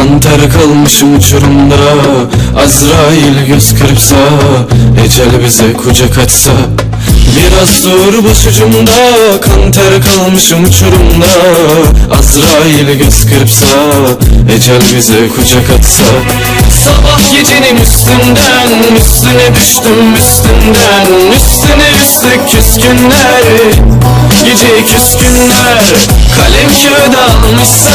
Kan ter kalmışım uçurumda Azrail göz kırpsa Ecel bize kucak açsa. Biraz dur başucumda Kan ter kalmışım uçurumda Azrail göz kırpsa Ecel bize kucak atsa Sabah gecenin üstünden Üstüne düştüm üstünden Üstüne üstlük küskünler. Gece küskünler Kalem kağıda almışsa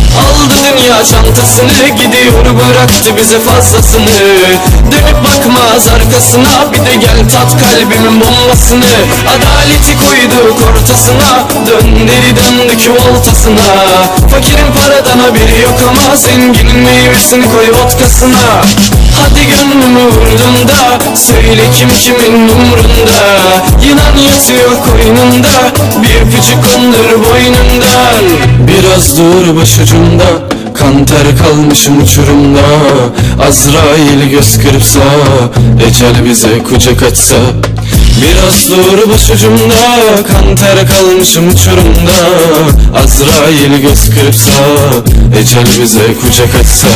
Aldı dünya çantasını Gidiyor bıraktı bize fazlasını. Dönüp bakmaz arkasına Bir de gel tat kalbimin bombasını. Adaleti koyduk ortasına Dön deli döndük voltasına. Fakirin paradan haberi yok ama Zenginin meyvesini koy vodkasına Hadi gönlümü vurdum da Söyle kim kimin umrunda? Yılan yatıyor koynunda. Bir öpücük kondur boynundan. Biraz dur başucumda. Kan ter kalmışım uçurumda. Azrail göz kırpsa Ecel bize kucak açsa. Biraz dur başucumda. Kan ter kalmışım uçurumda. Azrail göz kırpsa Ecel bize kucak açsa